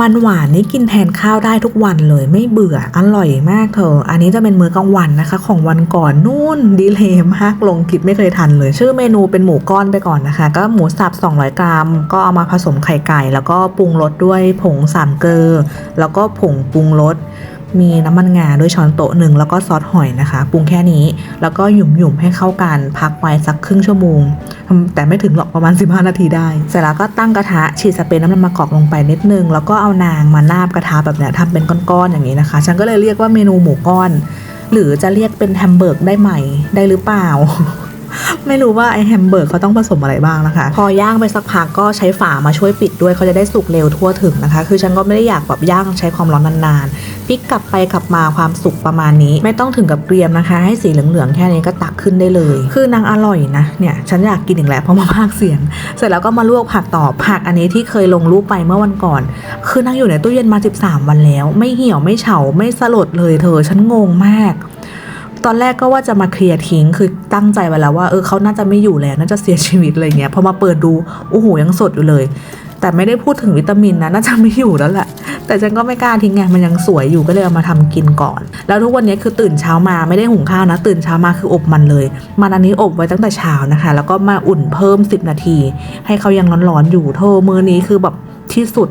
มันหวานนี่กินแทนข้าวได้ทุกวันเลยไม่เบื่ออร่อยมากเธอ อันนี้จะเป็นมื้อกลางวันนะคะ ของวันก่อนนู่นดีเลยมากลงคิดไม่เคยทันเลย ชื่อเมนูเป็นหมูก้อนไปก่อนนะคะ ก็หมูสับ 200 กรัม ก็เอามาผสมไข่ไก่ แล้วก็ปรุงรสด้วยผงสามเกลือแล้วก็ผงปรุงรส มีน้ำมันงาด้วยช้อนโต๊ะหนึ่งแล้วก็ซอสหอยนะคะปรุงแค่นี้ แล้วก็หยุ่มๆให้เข้ากันพักไว้สักครึ่งชั่วโมง แต่ไม่ถึงหรอกประมาณ 15 นาทีได้ เสร็จแล้วก็ตั้งกระทะฉีดสเปรย์น้ำมันมะกอกลงไปนิดนึง แล้วก็เอานางมานาบกระทะแบบเนี้ยทำเป็นก้อนๆอย่างนี้นะคะ ฉันก็เลยเรียกว่าเมนูหมูก้อน หรือจะเรียกเป็นแฮมเบอร์กได้ไหมได้หรือเปล่า ไม่รู้ว่าไอแฮมเบอร์กเขาต้องผสมอะไรบ้างนะคะ พอย่างไปสักพักก็ใช้ฝามาช่วยปิดด้วยเขาจะได้สุกเร็วทั่วถึงนะคะ คือฉันก็ไม่ได้อยากแบบย่างใช้ความร้อนนานๆพลิกกลับไปกลับมาความสุกประมาณนี้ ไม่ต้องถึงกับเกรียมนะคะ ให้สีเหลืองๆแค่นี้ก็ตักขึ้นได้เลย คือนางอร่อยนะเนี่ยฉันอยากกินอีกแล้วเพราะมาพากเสียง เสร็จแล้วก็มาลวกผักต่อผักอันนี้ที่เคยลงรูปไปเมื่อวันก่อน คือนางอยู่ในตู้เย็นมา 13 วันแล้ว ไม่เหี่ยวไม่เฉาไม่สลดเลยเธอฉันงงมาก ตอนแรกก็ว่าจะมาเคลียร์ทิ้งคือตั้งใจไว้แล้วว่าเออเขาน่าจะไม่อยู่แล้วน่าจะเสียชีวิตอะไรเงี้ยพอมาเปิดดูโอ้โหยังสดอยู่เลย แต่ไม่ได้พูดถึงวิตามินนะน่าจะไม่อยู่แล้วแหละแต่ฉันก็ไม่กล้าทิ้งไงมันยังสวยอยู่ก็เลยเอามาทำกินก่อน แล้วทุกวันนี้คือตื่นเช้ามาไม่ได้หุงข้าวนะ ตื่นเช้ามาคืออบมันเลยมันอันนี้อบไว้ตั้งแต่เช้านะคะ แล้วก็มาอุ่นเพิ่ม 10 นาที ให้เขายังร้อนๆอยู่โทมือนี้คือแบบที่สุด